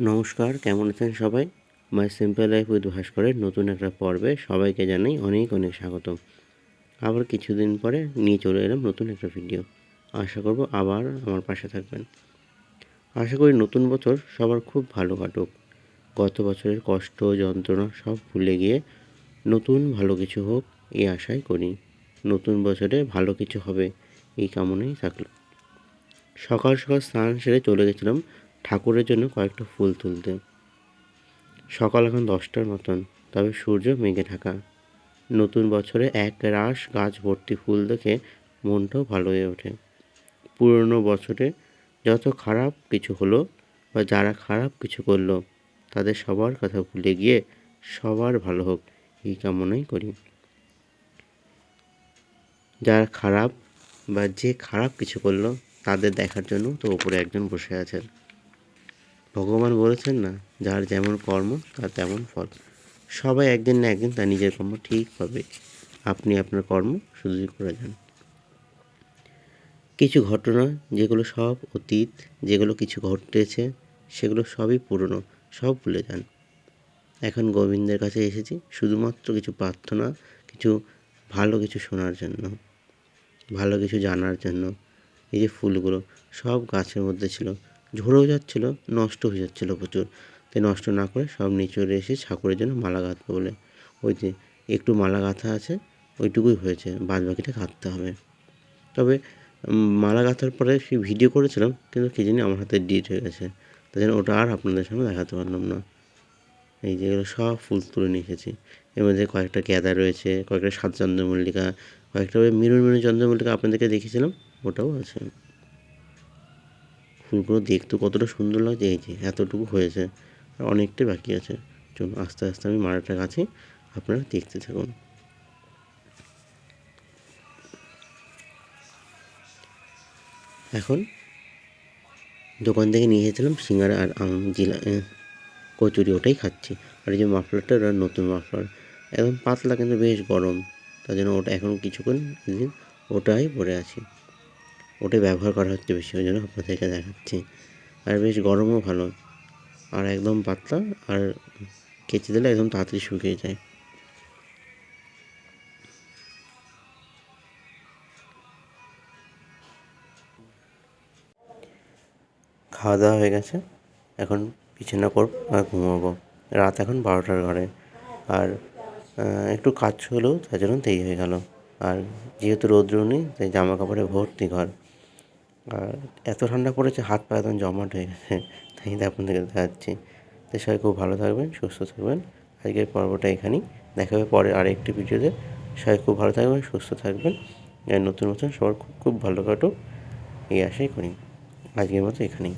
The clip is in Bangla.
নমস্কার, কেমন আছেন সবাই? মাই সিম্পল লাইফ উইথ ভাস্করের নতুন একটা পর্বে সবাইকে জানাই অনেক অনেক স্বাগত। আবার কিছুদিন পরে নিয়ে চলে এলাম নতুন একটা ভিডিও আশা করব আবার আমার পাশে থাকবেন। আশা করি নতুন বছর সবার খুব ভালো কাটুক। গত বছরের কষ্ট, যন্ত্রণা সব ভুলে গিয়ে নতুন ভালো কিছু হোক এই আশাই করি। নতুন বছরে ভালো কিছু হবে এই কামনাই থাকল। সকাল সকাল স্নান সেরে চলে গেছিলাম ঠাকুরের জন্য কয়েকটা ফুল তুলতে। সকাল এখন দশটার মতন, তবে সূর্য মেঘে ঢাকা। নতুন বছরে এক রাশ গাছ ভর্তি ফুল দেখে মনটাও ভালো হয়ে ওঠে। পুরনো বছরে যত খারাপ কিছু হলো বা যারা খারাপ কিছু করল, তাদের সবার কথা ভুলে গিয়ে সবার ভালো হোক এই কামনাই করি। যারা খারাপ বা যে খারাপ কিছু করল, তাদের দেখার জন্য তো উপরে একজন বসে আছেন। ভগবান বলেছেন না, যার যেমন কর্ম, তার তেমন ফল। সবাই একদিন না একদিন তার নিজের কর্ম ঠিক পাবে আপনি আপনার কর্ম শুধুই করে যান কিছু ঘটনা, যেগুলো সব অতীত, যেগুলো কিছু ঘটেছে, সেগুলো সবই পুরনো, সব ভুলে যান। এখন গোবিন্দের কাছে এসেছি, শুধুমাত্র কিছু প্রার্থনা, কিছু ভালো কিছু শোনার জন্য, ভালো কিছু জানার জন্য। এই যে ফুলগুলো, সব গাছের মধ্যে ছিল ঝরেও যাচ্ছিল, নষ্ট হয়ে যাচ্ছিল প্রচুর। তাই নষ্ট না করে সব নিচরে এসে ঠাকুরের জন্য মালা গাঁথবো বলে। ওই যে একটু মালা গাঁথা আছে, ওইটুকুই হয়েছে, বাদ বাকিটা গাঁথতে হবে। তবে মালা গাঁথার পরে সেই ভিডিও করেছিলাম, কিন্তু কী জানি আমার হাতে ডিট হয়ে গেছে। তাই জন্য ওটা আর আপনাদের সামনে দেখাতে পারলাম না। এই যেগুলো সব ফুল তুলে নিয়ে এসেছি। এর মধ্যে কয়েকটা গ্যাদা রয়েছে, কয়েকটা সাত চন্দ্রমল্লিকা কয়েকটা মিরুন মিরুন চন্দ্রমল্লিকা আপনাদেরকে দেখিয়েছিলাম, ওটাও আছে। ফুলগুলো দেখতে কতটা সুন্দর লাগছে, এই যে এতটুকু হয়েছে, আর অনেকটাই বাকি আছে। চলুন, আস্তে আস্তে আমি মারাটা গাছে আপনারা দেখতে থাকুন। এখন দোকান থেকে নিয়ে এসেছিলাম সিঙ্গারা আর আম, জিলা কচুরি, ওটাই খাচ্ছি। আর এই যে মাফলারটা, ওটা নতুন মাফলার। একদম পাতলা কিন্তু বেশ গরম, তার জন্য ওটা এখন কিছুক্ষণ ওটাই পরে আছি। ওটাই ব্যবহার করা হচ্ছে বেশি, ওই জন্য আপনাদেরকে দেখাচ্ছি। আর বেশ গরমও ভালো। আর একদম পাতলা, আর কেচে দিলে একদম তাড়াতাড়ি শুকিয়ে যায়। খাওয়া দাওয়া হয়ে গেছে। এখন বিছানা করব আর ঘুমাবো। রাত এখন বারোটার ঘরে। আর একটু কাজ হলেও তার জন্য দেরি হয়ে গেল। আর যেহেতু রৌদ্র নেই, তাই জামা কাপড়ে ভর্তি ঘর। আর এত ঠান্ডা পড়েছে, হাত পা একদম জমাট হয়ে গেছে। তাই আপনাদেরকে দেখাচ্ছি। তো সবাই খুব ভালো থাকবেন, সুস্থ থাকবেন। আজকের পর্বটা এখানেই। দেখা হবে পরে আরেকটি ভিডিওতে। সবাই খুব ভালো থাকবেন, সুস্থ থাকবেন। নতুন নতুন সবার খুব খুব ভালো কাটুক। এই আশাই করি। আজকের মতো এখানেই।